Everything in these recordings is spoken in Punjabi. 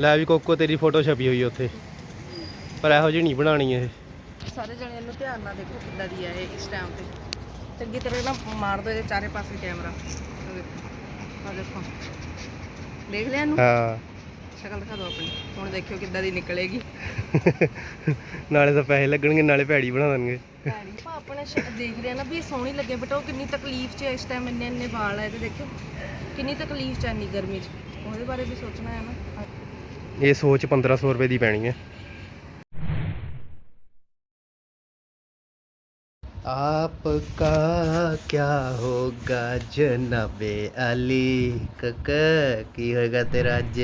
ਲੈ ਵੀ ਕੋਕੋ ਤੇਰੀ ਫੋਟੋ ਛਪੀ ਹੋਈ ਉੱਥੇ। ਪਰ ਇਹੋ ਜਿਹੀ ਨਹੀਂ ਬਣਾਣੀ ਇਹ। ਸਾਰੇ ਜਣੇ ਇਹਨੂੰ ਧਿਆਨ ਨਾਲ ਦੇਖੋ ਕਿੱਦਾਂ ਦੀ ਹੈ ਇਹ ਇਸ ਟਾਈਮ ਤੇ। ਚੰਗੀ ਤਰ੍ਹਾਂ ਨਾ ਮਾਰ ਦੋ ਇਹਦੇ ਚਾਰੇ ਪਾਸੇ ਕੈਮਰਾ ਦੇਖੋ। ਲਿਆ ਇਹਨੂੰ? ਹਾਂ। ਸ਼ਕਲ ਦਿਖਾ ਦਿਓ ਆਪਣੀ। ਹੁਣ ਦੇਖਿਓ ਕਿੱਦਾਂ ਦੀ ਨਿਕਲੇਗੀ। ਨਾਲੇ ਤਾਂ ਪੈਸੇ ਲੱਗਣਗੇ ਨਾਲੇ ਭੈੜੀ ਬਣਾ ਦੇਣਗੇ। ਭੈਣੀ ਭਾ ਆਪਣਾ ਦੇਖ ਰਿਹਾ ਨਾ ਵੀ ਸੋਹਣੀ ਲੱਗੇ ਬਟ ਉਹ ਕਿੰਨੀ ਤਕਲੀਫ 'ਚ ਹੈ ਇਸ ਟਾਈਮ ਇੰਨੇ ਇੰਨੇ ਵਾਲ ਹੈ ਇਹਦੇ ਦੇਖਿਓ। ਕਿੰਨੀ ਤਕਲੀਫ 'ਚ ਹੈ ਇੰਨੀ ਗਰਮੀ 'ਚ। ਉਹਦੇ ਬਾਰੇ ਵੀ ਸੋਚਣਾ ਹੈ ਨਾ। ਇਹ ਸੋਚ 1500 ਰੁਪਏ ਦੀ ਪੈਣੀ ਹੈ। ਆਪਕਾ ਕਿਆ ਹੋਗਾ ਜਨਾਬੇ ਅਲੀ? ਕਕ ਕੀ ਹੋਏਗਾ ਤੇਰਾ ਅੱਜ?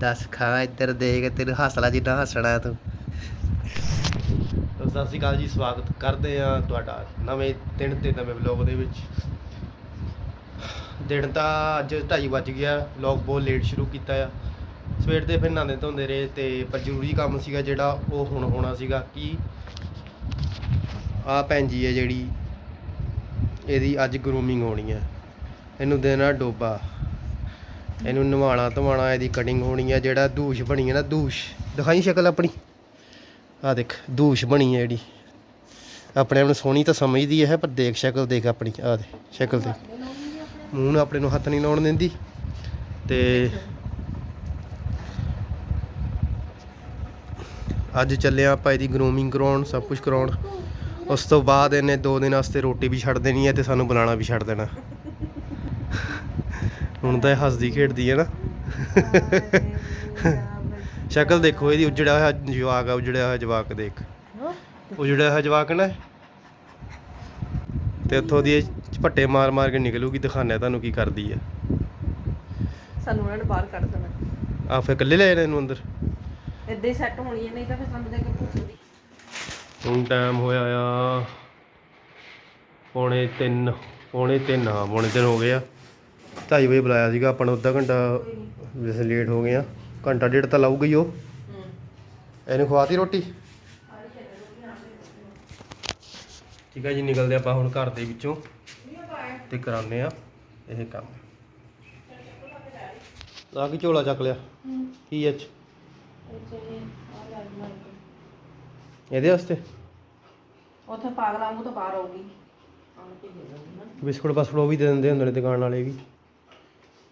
ਦੱਸ ਖਾ ਇੱਧਰ ਦੇਖ ਤੈਨੂੰ ਹੱਸਲਾ ਜਿੱਦਾਂ ਹੱਸਣਾ ਤੂੰ। ਸਤਿ ਸ਼੍ਰੀ ਅਕਾਲ ਜੀ ਸਵਾਗਤ ਕਰਦੇ ਆ ਤੁਹਾਡਾ ਨਵੇਂ ਦਿਨ ਤੇ ਨਵੇਂ ਵਲੌਗ ਦੇ ਵਿੱਚ। ਦਿਨ ਤਾਂ ਅੱਜ 2:30 ਵੱਜ ਗਿਆ ਵਲੌਗ ਬਹੁਤ ਲੇਟ ਸ਼ੁਰੂ ਕੀਤਾ ਆ। ਸਵੇਰ ਦੇ ਫਿਰ ਨਹਾਉਂਦੇ ਧੋਂਦੇ ਰਹੇ ਤੇ ਪਰ ਜ਼ਰੂਰੀ ਕੰਮ ਸੀਗਾ ਜਿਹੜਾ ਉਹ ਹੁਣ ਹੋਣਾ ਸੀਗਾ ਕਿ ਆ ਭੈਣ ਹੈ ਜਿਹੜੀ, ਇਹਦੀ ਅੱਜ ਗਰੂਮਿੰਗ ਹੋਣੀ ਹੈ। ਇਹਨੂੰ ਦੇਣਾ ਡੋਬਾ। ਇਹਨੂੰ ਨਵਾਣਾ ਧਵਾਣਾ, ਇਹਦੀ ਕਟਿੰਗ ਹੋਣੀ ਹੈ। ਜਿਹੜਾ ਦੂਸ਼ ਬਣੀ ਹੈ ਨਾ, ਦੂਸ਼। ਦਿਖਾਈ ਸ਼ਕਲ ਆਪਣੀ। ਆ ਦੇਖ, ਦੂਸ਼ ਬਣੀ ਹੈ ਜਿਹੜੀ। ਆਪਣੇ ਆਪ ਨੂੰ ਸੋਹਣੀ ਤਾਂ ਸਮਝਦੀ ਹੈ, ਪਰ ਦੇਖ, ਸ਼ਕਲ ਦੇਖ ਆਪਣੀ। ਆ ਦੇ ਸ਼ਕਲ ਦੇਖ। ਮੂੰਹ ਨੂੰ ਆਪਣੇ ਨੂੰ ਹੱਥ ਨਹੀਂ ਲਾਉਣ ਦਿੰਦੀ। ਤੇ ਅੱਜ ਚੱਲੇ ਆਪਾਂ ਇਹਦੀ ਗਰੂਮਿੰਗ ਕਰਾਉਣ ਸਭ ਕੁਝ ਕਰਾਉਣ। ਉਸ ਤੋਂ ਬਾਅਦ ਇਹਨੇ 2 ਦਿਨ ਵਾਸਤੇ ਰੋਟੀ ਵੀ ਛੱਡ ਦੇਣੀ ਹੈ ਤੇ ਸਾਨੂੰ ਬੁਲਾਣਾ ਵੀ ਛੱਡ ਦੇਣਾ। ਹੁਣ ਤਾਂ ਇਹ ਹੱਸਦੀ ਖੇਡਦੀ ਹੈ ਨਾ। ਸ਼ਕਲ ਦੇਖੋ ਇਹਦੀ ਉਜੜਿਆ ਹੋਇਆ ਜਵਾਕ ਆ ਉਜੜਿਆ ਹੋਇਆ ਜਵਾਕ ਦੇਖ। ਉਜੜਿਆ ਹੋਇਆ ਜਵਾਕ ਨਾ। ਤੇ ਉੱਥੋਂ ਦੀ ਝਪੱਟੇ ਮਾਰ ਮਾਰ ਕੇ ਨਿਕਲੂਗੀ ਦਿਖਾਣਾ ਤੁਹਾਨੂੰ ਕੀ ਕਰਦੀ ਹੈ। ਸਾਨੂੰ ਉਹਨਾਂ ਨੇ ਬਾਹਰ ਕੱਢ ਦੇਣਾ। ਆ ਫਿਰ ਇਕੱਲੇ ਲੈ ਜਾਣਾ ਇਹਨੂੰ ਅੰਦਰ? ਇੱਦਾਂ ਹੀ ਸੈੱਟ ਹੋਣੀ ਹੈ ਨਹੀਂ ਤਾਂ ਫਿਰ ਸਾਨੂੰ ਦੇਖ ਕੇ ਪੁੱਛਦੀ ਹੁਣ ਟਾਈਮ ਹੋਇਆ ਆ ਪੌਣੇ 3 ਪੌਣੇ 3 ਹਾਂ ਪੌਣੇ 3 ਹੋ ਗਏ ਆ। 2:30 ਵਜੇ ਬੁਲਾਇਆ ਸੀਗਾ ਆਪਾਂ ਨੂੰ ਅੱਧਾ ਘੰਟਾ ਵੈਸੇ ਲੇਟ ਹੋ ਗਏ ਆ। ਘੰਟਾ ਡੇਢ ਤਾਂ ਲਾਊਗਾ ਹੀ ਉਹ। ਇਹਨੂੰ ਖਵਾਤੀ ਰੋਟੀ? ਠੀਕ ਹੈ ਜੀ ਨਿਕਲਦੇ ਆਪਾਂ ਹੁਣ ਘਰ ਦੇ ਵਿੱਚੋਂ ਤੇ ਕਰਾਉਂਦੇ ਆ ਇਹ ਕੰਮ। ਆ ਕੀ ਝੋਲਾ ਚੱਕ ਲਿਆ? ਕੀ ਐਚ ਇਹਦੇ ਵਾਸਤੇ? ਉੱਥੇ ਪਾਗਲਾਂ ਵਾਂਗੂ ਤਾਂ ਬਾਹਰ ਆਉਗੀ ਦੇ ਨਾ ਬਿਸਕੁਟ ਬਸਕੁਟ ਉਹ ਵੀ ਦੇ ਦਿੰਦੇ ਹੁੰਦੇ ਨੇ ਦੁਕਾਨ ਵਾਲੇ ਵੀ।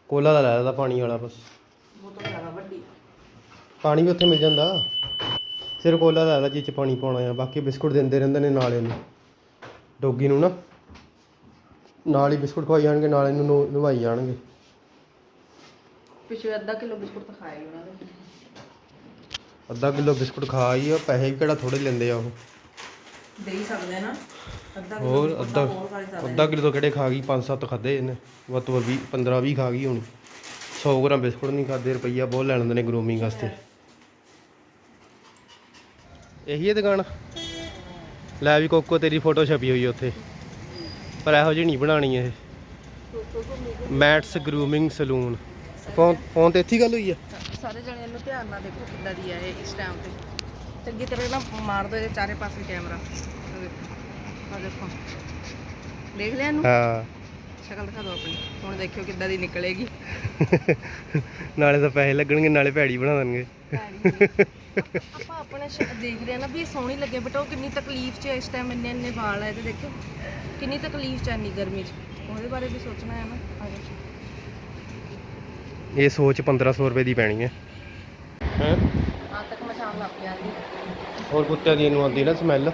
ਕੋਲਾ ਦਾ ਲੈ ਲੈਦਾ ਪਾਣੀ ਵਾਲਾ ਬਸ। ਬੋਤਲ ਜ਼ਿਆਦਾ ਵੱਡੀ ਪਾਣੀ ਵੀ ਉੱਥੇ ਮਿਲ ਜਾਂਦਾ। ਸਿਰ ਕੋਲਾ ਲੈ ਲੈ ਜਿਹ ਚ ਪਾਣੀ ਪਾਉਣਾ ਆ। ਬਾਕੀ ਬਿਸਕੁਟ ਦਿੰਦੇ ਰਹਿੰਦੇ ਨੇ ਨਾਲ ਇਹਨੂੰ ਡੋਗੀ ਨੂੰ ਨਾ। ਨਾਲ ਹੀ ਬਿਸਕੁਟ ਖਵਾਈ ਜਾਣਗੇ ਨਾਲ ਨੋ- ਨਵਾਈ ਜਾਣਗੇ। ਪਿਛਲੇ ਅੱਧਾ ਕਿਲੋ ਬਿਸਕੁਟ ਤਾਂ ਖਾਏ ਉਹਨਾਂ ਨੇ। ਅੱਧਾ ਕਿਲੋ ਬਿਸਕੁਟ ਖਾ ਆਈ ਆ ਪੈਸੇ ਵੀ ਕਿਹੜਾ ਥੋੜੇ ਲੈਂਦੇ ਆ ਉਹ। ਦੇ ਹੀ ਸਕਦੇ ਨਾ। ਅੱਧਾ ਕਿਲੋ ਹੋਰ ਬਿਸਕੁਟ ਅੱਧਾ ਤਾਂ ਹੋਰ ਖਾ ਹੀ ਸਕਦੇ ਅੱਧਾ ਕਿਲੋ ਤੋਂ ਕਿਹੜੇ ਖਾ ਗਈ 5-7 ਖਾਦੇ ਇਹਨੇ। ਵੱਧ ਤੋਂ ਵੱਧ 20 15-20 ਖਾ ਗਈ ਹੁਣ। 100 ਗ੍ਰਾਮ ਬਿਸਕੁਟ ਨਹੀਂ ਖਾਦੇ ਰੁਪਈਆ ਬਹੁਤ ਲੈ ਲੈਂਦੇ ਨੇ ਗਰੂਮਿੰਗ ਵਾਸਤੇ। ਇਹੀ ਹੈ ਦੁਕਾਨ। ਲੈ ਵੀ ਕੋਕੋ ਤੇਰੀ ਫੋਟੋ ਛਪੀ ਹੋਈ ਉੱਥੇ। ਪਰ ਇਹੋ ਜਿਹੀ ਨਹੀਂ ਬਣਾਣੀ ਇਹ। Matt's grooming salon. Phone phone ਤੇ ਇੱਥੇ ਹੀ ਗੱਲ ਹੋਈ ਆ? ਸਾਰੇ ਜਣੇ ਇਹਨੂੰ ਧਿਆਨ ਨਾਲ ਦੇਖੋ ਕਿੱਦਾਂ ਦੀ ਹੈ ਇਹ ਇਸ ਟਾਈਮ ਤੇ। ਚੰਗੀ ਤਰ੍ਹਾਂ ਨਾ ਮਾਰ ਦੋ ਇਹਦੇ ਚਾਰੇ ਪਾਸੇ ਕੈਮਰਾ ਆਹ ਦੇਖੋ। ਆਹ ਦੇਖੋ। ਦੇਖ ਲਿਆ ਇਹਨੂੰ? ਹਾਂ। ਸ਼ਕਲ ਦਿਖਾ ਦਿਓ ਆਪਣੀ। ਹੁਣ ਦੇਖਿਓ ਕਿੱਦਾਂ ਦੀ ਨਿਕਲੇਗੀ। ਨਾਲੇ ਤਾਂ ਪੈਸੇ ਲੱਗਣਗੇ ਨਾਲੇ ਭੈੜੀ ਬਣਾ ਦੇਣਗੇ। ਆਪਾਂ ਆਪਣਾ ਦੇਖ ਰਹੇ ਹਾਂ ਨਾ ਵੀ ਇਹ ਸੋਹਣੀ ਲੱਗੇ ਬਟ ਉਹ ਕਿੰਨੀ ਤਕਲੀਫ 'ਚ ਹੈ ਇਸ ਟਾਈਮ ਇੰਨੇ ਇੰਨੇ ਵਾਲ ਹੈ ਇਹਦੇ ਦੇਖਿਓ। ਕਿੰਨੀ ਤਕਲੀਫ 'ਚ ਹੈ ਇੰਨੀ ਗਰਮੀ 'ਚ। ਉਹਦੇ ਬਾਰੇ ਵੀ ਸੋਚਣਾ ਹੈ ਨਾ। ਆਹ ਦੇਖੋ। ਇਹ ਸੋਚ 1500 ਰੁਪਏ ਦੀ ਪੈਣੀ ਹੈ। ਤੱਕ ਲੱਗ ਹੋਰ ਕੁੱਤਿਆਂ ਦੀ ਇਹਨੂੰ ਆਉਂਦੀ ਨਾ ਸਮੈਲ।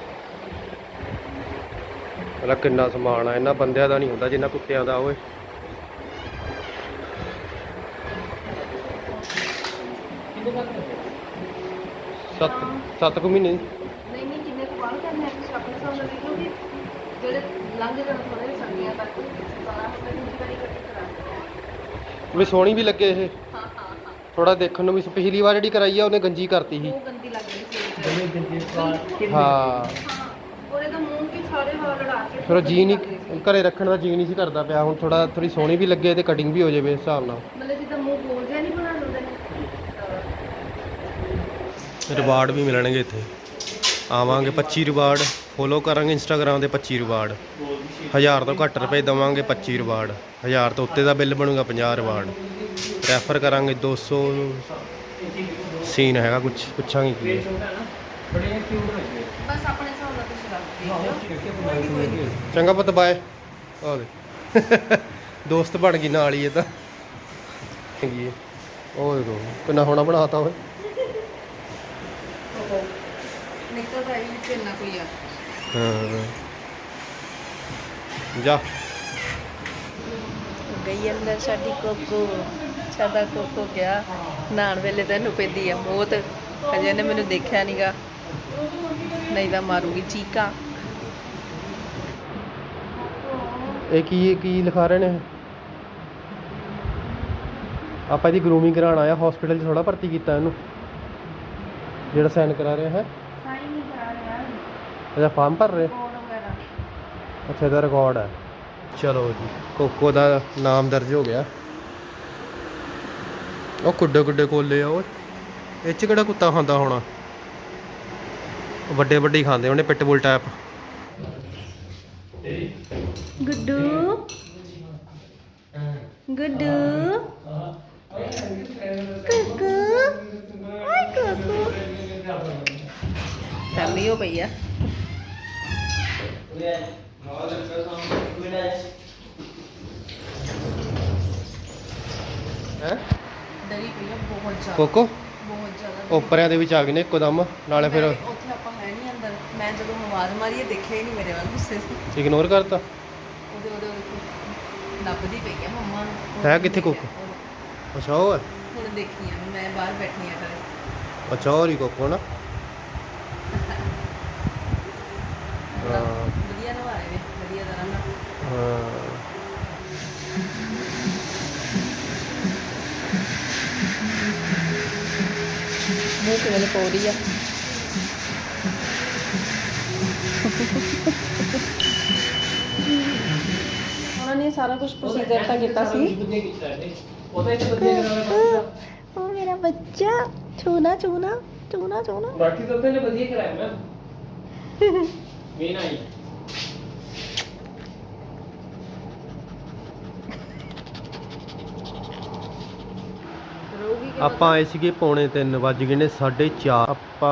ਇਹਦਾ ਕਿੰਨਾ ਸਮਾਨ ਆ ਇਹਨਾਂ ਬੰਦਿਆਂ ਦਾ ਨਹੀਂ ਹੁੰਦਾ ਜਿੰਨਾ ਕੁੱਤਿਆਂ ਦਾ ਓਏ ਸੱਤ ਸੱਤ ਕੁ ਮਹੀਨੇ ਨਹੀਂ ਨਹੀਂ ਜਿੰਨੇ ਕੁ ਵਾਲ ਕਰਨੇ ਆ? ਤੁਸੀਂ ਆਪਣੇ ਹਿਸਾਬ ਨਾਲ ਦੇਖੋ ਕਿ ਜਿਹੜੇ ਲੰਘ ਜਾਣ ਥੋੜੇ ਸਰਦੀਆਂ ਤੱਕ ਸਾਰਾ ਹੁੰਦਾ ਕਿ ਵਾਰੀ ਕੱਟ ਕਰਾ ਵੀ ਸੋਹਣੀ ਵੀ ਲੱਗੇ ਇਹ। ਹਾਂ ਹਾਂ ਹਾਂ। ਥੋੜਾ ਦੇਖਣ ਨੂੰ ਵੀ ਪਿਛਲੀ ਵਾਰ ਜਿਹੜੀ ਕਰਾਈ ਆ ਉਹਨੇ ਗੰਜੀ ਕਰਤੀ ਸੀ। ਉਹ ਗੰਦੀ ਲੱਗ ਰਹੀ ਸੀ। ਹਾਂ। ਹਾਂ। ਉਹਦੇ ਤਾਂ ਮੂੰਹ ਕੇ ਸਾਰੇ ਵਾਲ ਲੜਾ ਕੇ ਫਿਰ ਉਹ ਜੀ ਨਹੀਂ ਘਰੇ ਰੱਖਣ ਦਾ ਜੀ ਨਹੀਂ ਸੀ ਕਰਦਾ ਪਿਆ। ਹੁਣ ਥੋੜਾ ਥੋੜੀ ਸੋਹਣੀ ਵੀ ਲੱਗੇ ਤੇ ਕਟਿੰਗ ਵੀ ਹੋ ਜਾਵੇ ਇਸ ਹਿਸਾਬ ਨਾਲ। ਮਤਲਬ ਜਿੱਦਾਂ ਮੂੰਹ ਗੋਲ ਜਿਹਾ ਨਹੀਂ ਬਣਾ ਲੈਂਦੇ ਨੇ? ਰਿਵਾਰਡ ਵੀ ਮਿਲਣਗੇ ਇੱਥੇ। ਆਵਾਂਗੇ 25 ਰਿਵਾਰਡ ਫੋਲੋ ਕਰਾਂਗੇ ਇੰਸਟਾਗ੍ਰam ਤੇ 25 ਰਿਵਾਰਡ। 1000 ਤੋਂ ਘੱਟ ਰੁਪਏ ਦਵਾਂਗੇ 25 ਰਿਵਾਰਡ। 1000 ਤੋਂ ਉੱਤੇ ਦਾ ਬਿੱਲ ਬਣੂਗਾ 50 ਰਿਵਾਰਡ। ਰੈਫਰ ਕਰਾਂਗੇ 200 ਸੀਨ ਹੈਗਾ ਕੁਝ ਪੁੱਛਾਂਗੇ ਕੀ ਹੈ। ਬਸ ਆਪਣੇ ਹਿਸਾਬ ਨਾਲ ਤੁਸੀਂ ਰੱਖ ਦਿਓ ਕੋਈ ਨੀ, ਕੋਈ ਨੀ। ਚੰਗਾ ਪੁੱਤ ਬਾਏ ਆ ਦੇ। ਦੋਸਤ ਬਣ ਗਈ ਨਾਲ ਹੀ ਇਹ ਤਾਂ। ਹੈਗੀ ਹੈ। ਉਹ ਦੇਖੋ ਕਿੰਨਾ ਹੋਣਾ ਬਣਾਤਾ ਓਏ। ਨਿਕਲਦਾ ਹੀ ਵਿੱਚ ਇੰਨਾ ਕੋਈ ਆ ਹਾਂ। ਜਾ। ਗਈ ਅੰਦਰ ਸਾਡੀ ਕੋਕੋ ਸਾਡਾ ਕੋਕੋ ਗਿਆ। ਨਹਾਣ ਵੇਲੇ ਤਾਂ ਇਹਨੂੰ ਪੈਂਦੀ ਆ ਮੌਤ। ਹਜੇ ਇਹਨੇ ਮੈਨੂੰ ਦੇਖਿਆ ਨਹੀਂਗਾ ਨਹੀਂ ਤਾਂ ਮਾਰੂਗੀ ਚੀਕਾ। ਇਹ ਕੀ ਇਹ ਕੀ ਲਿਖਾ ਰਹੇ ਨੇ ਇਹ? ਆਪਾਂ ਇਹਦੀ ਗਰੂਮਿੰਗ ਕਰਾਉਣ ਆਇਆ ਹਸਪੀਟਲ 'ਚ ਥੋੜਾ ਭਰਤੀ ਕੀਤਾ ਇਹਨੂੰ। ਜਿਹੜਾ ਸਾਈਨ ਕਰਾ ਰਿਹਾ ਹੈ। ਸਾਈਨ ਨਹੀਂ ਕਰਾ ਰਿਹਾ ਅੱਛਾ ਫਾਰਮ ਭਰ ਰਹੇ? ਕੋਡ ਵਗੈਰਾ। ਅੱਛਾ ਇਹਦਾ ਰਿਕਾਰਡ ਹੈ ਚਲੋ ਜੀ ਕੋਕੋ ਦਾ ਨਾਮ ਦਰਜ ਹੋ ਗਿਆ। ਉਹ ਕੁੱਡੇ ਕੁੱਡੇ ਕੋਲੇ ਆ ਉਹ। ਇਹ ਚ ਕਿਹੜਾ ਕੁੱਤਾ ਖਾਂਦਾ ਹੋਣਾ? ਵੱਡੇ ਵੱਡੇ ਹੀ ਖਾਂਦੇ ਉਹਨੇ pitbull type Guddu. Guddu. Kuku. Hi Kuku. ਚੱਲੀ ਹੋ ਪਈ ਆ। ਹੈ? ਡਰੀ ਪਈ ਆ ਬਹੁਤ ਜ਼ਿਆਦਾ। ਕੋਕੋ? ਬਹੁਤ ਜ਼ਿਆਦਾ ਉੱਪਰਿਆਂ ਦੇ ਵਿੱਚ ਆ ਗਏ ਨੇ ਇੱਕਦਮ ਨਾਲੇ ਫਿਰ ਮੈਂ- ਉੱਥੇ ਆਪਾਂ ਹੈ ਨਹੀਂ ਅੰਦਰ। ਮੈਂ ਜਦੋਂ ਆਵਾਜ਼ ਮਾਰੀ ਇਹ ਦੇਖਿਆ ਹੀ ਨਹੀਂ ਮੇਰੇ ਵੱਲ ਗੁੱਸੇ ਚ ਇਗਨੋਰ ਕਰਤਾ? ਉਹਦੇ ਉਹਦੇ ਉਹਦੇ ਲੱਭਦੀ ਪਈ ਆ ਮੰਮਾ ਨੂੰ। ਹੈ ਕਿੱਥੇ ਕੁੱਕ? ਅੱਛਾ ਉਹ ਹੈ? ਹੁਣ ਦੇਖੀ ਆ ਮੈਂ ਬਾਹਰ ਬੈਠੀ ਆ ਘਰੇ। ਅੱਛਾ ਹੋਰ ਹੀ ਕੋਕੋ ਨਾ? ਹਾਂ। ਵਧੀਆ ਨਵਾ ਰਹੇ ਨੇ ਵਧੀਆ ਤਰ੍ਹਾਂ ਨਾਲ। ਹਾਂ। ਮੂੰਹ ਕਿਵੇਂ ਲਪੋ ਰਹੀ ਆ? ਉਹਨਾਂ ਨੇ ਸਾਰਾ ਕੁਝ ਪ੍ਰੋਸੀਜਰ ਤਾਂ ਕੀਤਾ ਸੀ। ਉਹ ਮੇਰਾ ਬੱਚਾ। ਛੂਨਾ ਛੂਨਾ ਛੂਨਾ ਛੂਨਾ ਬਾਕੀ ਤਾਂ ਉਹਨੇ ਵਧੀਆ ਕਰਾਇਆ ਮੈਂ ਆਪਾਂ ਆਏ ਸੀਗੇ ਪੌਣੇ 3 ਵੱਜ ਗਏ ਨੇ 4:30 ਆਪਾਂ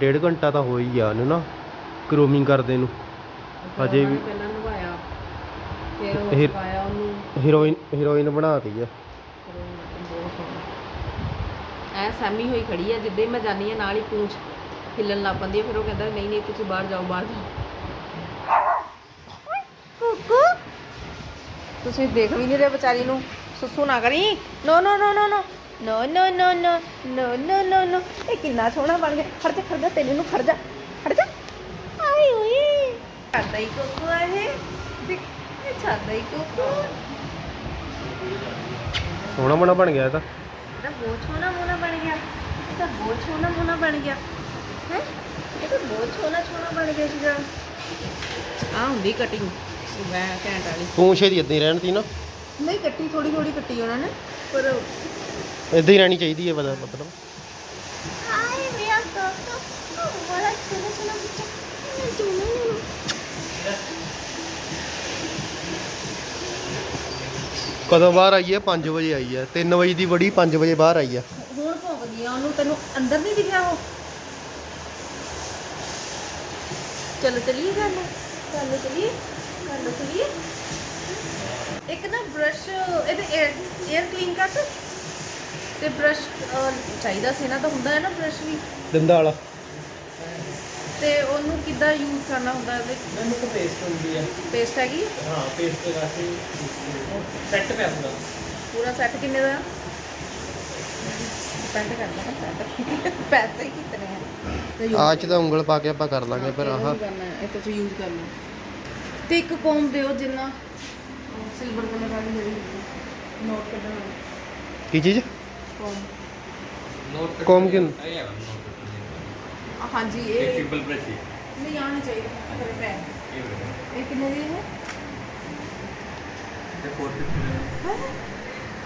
ਡੇਢ ਘੰਟਾ ਤਾਂ ਹੋ ਹੀ ਗਿਆ ਉਹਨੂੰ ਨਾ ਗਰੂਮਿੰਗ ਕਰਦੇ ਨੂੰ। ਅਜੇ ਵੀ ਪਹਿਲਾਂ ਨਵਾਇਆ ਫਿਰ ਉਹ ਸਿਖਾਇਆ ਉਹਨੂੰ। ਹੀਰੋਇਨ ਹੀਰੋਇਨ ਬਣਾਤੀ ਆ। ਐ ਸੈਮੀ ਹੋਈ ਖੜੀ ਆ ਜਿੱਦਾਂ ਮੈਂ ਜਾਨੀ ਆ ਨਾਲ ਹੀ ਪੂੰਛ। ਹਿੱਲਣ ਲੱਗ ਪੈਂਦੀ ਫਿਰ ਉਹ ਕਹਿੰਦਾ ਨਹੀਂ ਨਹੀਂ ਤੁਸੀਂ ਬਾਹਰ ਜਾਓ ਬਾਹਰ ਜਾਓ। ਕੁਕੂ? ਤੁਸੀਂ ਦੇਖ ਵੀ ਨਹੀਂ ਰਹੇ ਵਿਚਾਰੀ ਨੂੰ। ਸੁਸੂ ਨਾ ਕਰੀ। ਨੋ ਨੋ ਨੋ ਨੋ ਨੋ ਨੋ ਨੋ ਨੋ ਨੋ ਨੋ ਨੋ ਨੋ ਨੋ ਇਹ ਕਿੰਨਾ ਸੋਹਣਾ ਬਣ ਗਿਆ। ਖੜ ਜਾ ਖੜ ਜਾ ਤੈਨੂੰ ਨੂੰ ਖੜ ਜਾ। ਖੜ ਜਾ। ਆਈ ਓਏ। ਸਾਡਾ ਹੀ ਕੁਕੂ ਆ ਇਹ। ਦੇਖ, ਇਹ ਸਾਡਾ ਹੀ ਕੁਕੂ। ਸੋਹਣਾ ਬਣਾ ਬਣ ਗਿਆ ਇਹ ਤਾਂ। ਬਹੁਤ ਸੋਹਣਾ ਮੋਨਾ ਬਣ ਗਿਆ। ਇਹ ਤਾਂ ਬਹੁਤ ਸੋਹਣਾ ਮੋਨਾ ਬਣ ਗਿਆ। ਆ ਹੁੰਦੀ ਕਟਿੰਗ ਮੈਂ ਘੈਂਟ ਵਾਲੀ। ਪੂੰਛੇ ਦੀ ਇਦਾਂ ਹੀ ਰਹਿਣ ਤੀ ਨਾ। ਨਹੀਂ ਕੱਟੀ ਥੋੜੀ ਥੋੜੀ ਕੱਟੀ ਉਹਨਾਂ ਨੇ ਪਰ ਇਦਾਂ ਹੀ ਰਹਿਣੀ ਚਾਹੀਦੀ ਹੈ ਪਤਾ ਮਤਲਬ। ਆਏ ਮੇਰਾ ਕੋਕੋ ਬੜਾ ਸੋਹਣਾ ਸੋਹਣਾ ਬੱਚਾ ਕਦੋਂ ਬਾਹਰ ਆਈ ਹੈ? 5 ਵਜੇ ਆਈ ਹੈ। 3 ਵਜੇ ਦੀ ਬੜੀ 5 ਵਜੇ ਬਾਹਰ ਆਈ ਹੈ। ਹੁਣ ਭੌਂਕ ਗਈਆਂ ਉਹਨੂੰ ਤੈਨੂੰ ਅੰਦਰ ਨਹੀਂ ਦਿਖਿਆ ਉਹ? ਚਲੋ ਚਲੀਏ ਘਰ ਨੂੰ? ਘਰ ਨੂੰ ਚਲੀਏ? ਘਰ ਨੂੰ ਚਲੀਏ? ਇੱਕ ਨਾ ਬ੍ਰਸ਼ ਇਹਦੇ 에ਅਰ ਕਲੀਨ ਕਰ ਤੇ? ਤੇ ਬ੍ਰਸ਼ ਚਾਹੀਦਾ ਸੀ ਨਾ ਤਾਂ ਹੁੰਦਾ ਹੈ ਨਾ ਬ੍ਰਸ਼ ਵੀ। ਦੰਦਾਂ ਵਾਲਾ। ਤੇ ਉਹਨੂੰ ਕਿੱਦਾਂ ਯੂਜ਼ ਕਰਨਾ ਹੁੰਦਾ ਇਹਦੇ ਮੈਨੂੰ ਕੋ ਪੇਸਟ ਹੁੰਦੀ ਹੈ ਪੇਸਟ ਹੈਗੀ ਹਾਂ ਪੇਸਟ ਲਗਾ ਕੇ ਸੈੱਟ ਪਿਆ ਹੁੰਦਾ। ਪੂਰਾ ਸੈੱਟ ਕਿੰਨੇ ਦਾ? ਡਿਪੈਂਡ ਕਰਦਾ ਹੈ ਸੈੱਟ ਪੈਸੇ ਤੇ use ਆਹ ਚ ਤਾਂ ਉਂਗਲ ਪਾ ਕੇ ਆਪਾਂ ਕਰ ਲਾਂਗੇ ਪਰ ਆਹ ਇਹ ਕਰਨਾ ਹੈ, ਇਹ ਤੁਸੀਂ ਯੂਜ਼ ਕਰਨਾ ਤੇ ਇੱਕ ਕੋਮ ਦਿਓ ਜਿੰਨਾ ਸਿਲਵਰ ਕਲਰ ਵਾਲੀ ਜਿਹੜੀ ਨੋਟ ਕੱਢਣ ਵਾਲੀ। ਕੀ ਚੀਜ਼? ਕੋਮ ਨੋਟ ਕੋਮ ਕਿਨ ਆਇਆ ਆ ਹਾਂਜੀ ਇਹ ਸਿੰਪਲ ਬ੍ਰਸ਼ ਨਹੀਂ ਆਣੀ ਚਾਹੀਦੀ ਅਗਰ ਪੈ। ਇਹ ਇਹ ਕਿੰਨੇ ਦੀ ਹੈ? ਤੇ 450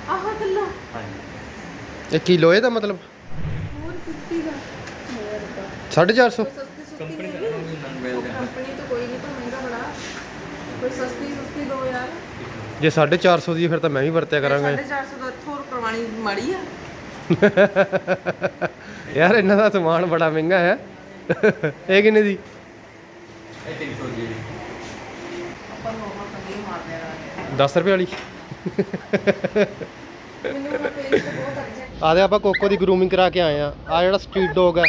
ਆਹ ਕੱਲਾ? ਹਾਂਜੀ। ਇਹ ਕਿਲੋ ਇਹਦਾ ਮਤਲਬ? ਹੋਰ 50 ਦਾ। 450 ਕੋਈ ਸਸਤੀ ਸੁਸਤੀ ਕੰਪਨੀ ਨਹੀਂ ਦਾ ਹੈਗੀ? ਨਾਮ ਵੈਲ ਦਾ ਕੰਪਨੀ ਤਾਂ ਕੋਈ ਨਹੀਂ ਤਾਂ ਮਹਿੰਗਾ ਬੜਾ। ਕੋਈ ਸਸਤੀ ਸੁਸਤੀ ਦੋ ਯਾਰ। ਜੇ 450 ਦੀ ਹੈ, ਫਿਰ ਤਾਂ ਮੈਂ ਵੀ ਵਰਤਿਆ ਕਰਾਂਗਾ। 450 ਦਾ ਥੋਰ ਕਰਵਾਣੀ ਮਾੜੀ ਆ। ਯਾਰ ਇਹਨਾਂ ਦਾ ਸਮਾਨ ਬੜਾ ਮਹਿੰਗਾ ਹੈ। ਇਹ ਕਿੰਨੇ ਦੀ? ਆਪਾਂ ਨੂੰ ਉਹ ਕੰਦੀ ਮਾਰਦੇ ਆ 10 ਰੁਪਏ ਵਾਲੀ। ਮੈਨੂੰ ਉਹ ਪੇਜ ਤੇ ਬਹੁਤ ਅਰਜੈਂਟ ਆਦੇ ਆਪਾਂ ਕੋਕੋ ਦੀ ਗਰੂਮਿੰਗ ਕਰਾ ਕੇ ਆਏ ਆ ਆ ਜਿਹੜਾ ਸਟਰੀਟ ਡੌਗ ਹੈ।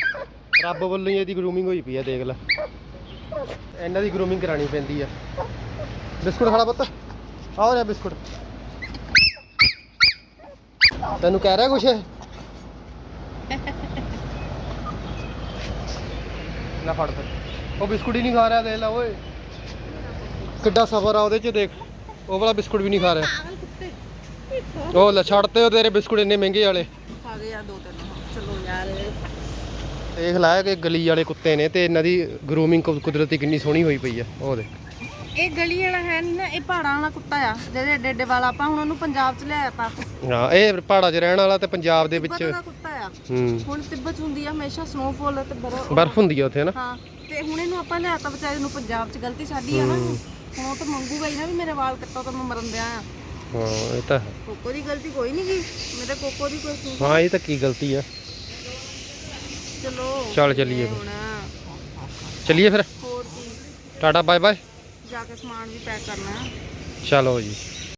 ਰੱਬ ਵੱਲੋਂ ਹੀ ਇਹਦੀ ਗਰੂਮਿੰਗ ਹੋਈ ਪਈ ਆ, ਦੇਖ ਲੈ। ਇਹਨਾਂ ਦੀ ਗਰੂਮਿੰਗ ਕਰਾਣੀ ਪੈਂਦੀ ਆ। ਬਿਸਕੁਟ ਖਾਣਾ ਪੁੱਤ। ਆਓ ਰਿਹਾ ਬਿਸਕੁਟ। ਤੈਨੂੰ ਕਹਿ ਰਿਹਾ ਕੁਛ? ਲੈ ਫੜ ਫਿਰ। ਉਹ ਬਿਸਕੁਟ ਹੀ ਨਹੀਂ ਖਾ ਰਿਹਾ, ਦੇਖ ਲੈ ਓਏ। ਕਿੱਡਾ ਸਫਰ ਆ ਉਹਦੇ ਚ, ਦੇਖ। ਉਹ ਵਾਲਾ ਬਿਸਕੁਟ ਵੀ ਨਹੀਂ ਖਾ ਰਿਹਾ। ਉਹ ਲੈ ਛੱਡਤੇ ਉਹ ਤੇਰੇ ਬਿਸਕੁਟ ਇੰਨੇ ਮਹਿੰਗੇ ਵਾਲੇ। ਖਾ ਗਏ ਆ ਦੋ ਤਿੰਨ। ਚਲੋ ਯਾਰ। ਦੇਖ ਲੈ ਕਿ ਗਲੀ ਵਾਲੇ ਕੁੱਤੇ ਨੇ ਤੇ ਇਹਨਾਂ ਦੀ ਗਰੂਮਿੰਗ ਕੁਦਰਤੀ ਕਿੰਨੀ ਸੋਹਣੀ ਹੋਈ ਪਈ ਆ ਉਹ ਦੇ ਇਹ ਗਲੀ ਵਾਲਾ ਹੈ ਨਹੀਂ ਨਾ ਇਹ ਪਹਾੜਾਂ ਵਾਲਾ ਕੁੱਤਾ ਆ ਜਿਹਦੇ ਏਡੇ ਏਡੇ ਵਾਲਾ ਆਪਾਂ ਹੁਣ ਉਹਨੂੰ ਪੰਜਾਬ ਚ ਲਿਆਇਆ ਤਾਂ। ਹਾਂ ਇਹ ਪਹਾੜਾਂ 'ਚ ਰਹਿਣ ਵਾਲਾ ਤੇ ਪੰਜਾਬ ਦੇ ਵਿੱਚ ਕੁੱਤਾ ਆ। ਹੂੰ। ਹੁਣ ਤਿੱਬਤ ਹੁੰਦੀ ਆ ਹਮੇਸ਼ਾ ਸਨੋਫਾਲ ਤੇ ਬਰਫ਼ ਬਰਫ਼ ਹੁੰਦੀ ਆ ਉੱਥੇ ਨਾ। ਹਾਂ ਤੇ ਹੁਣ ਇਹਨੂੰ ਆਪਾਂ ਲਿਆਤਾ ਵਿਚਾਰੇ ਨੂੰ ਪੰਜਾਬ 'ਚ ਗਲਤੀ ਸਾਡੀ ਆ ਨਾ। ਹੁਣ ਉਹ ਤਾਂ ਮੰਗੂਗਾ ਹੀ ਨਾ ਵੀ ਮੇਰੇ ਵਾਲ ਕੱਟੋ ਤਾਂ ਮੈਂ ਮਰਨ ਦਿਆਂ ਆ। ਹਾਂ ਇਹ ਤਾਂ। ਕੋਕੋ ਦੀ ਗਲਤੀ ਕੋਈ ਨਹੀਂ ਗਈ ਮੇਰੇ ਕੋਕੋ ਦੀ ਕੋਈ ਹਾਂ ਇਹ ਤਾਂ ਕੀ ਗਲਤੀ ਆ। ਚਲੋ ਚੱਲ ਚੱਲੀਏ ਫਿਰ। ਹੁਣ। ਚਲਿਏ ਫਿਰ। ਹੋਰ ਕੀ। ਟਾਟਾ ਬਾਏ ਬਾਏ ਜਾ ਕੇ ਸਮਾਨ ਵੀ ਪੈਕ ਕਰਨਾ। ਹੈ ਚਲੋ ਜੀ।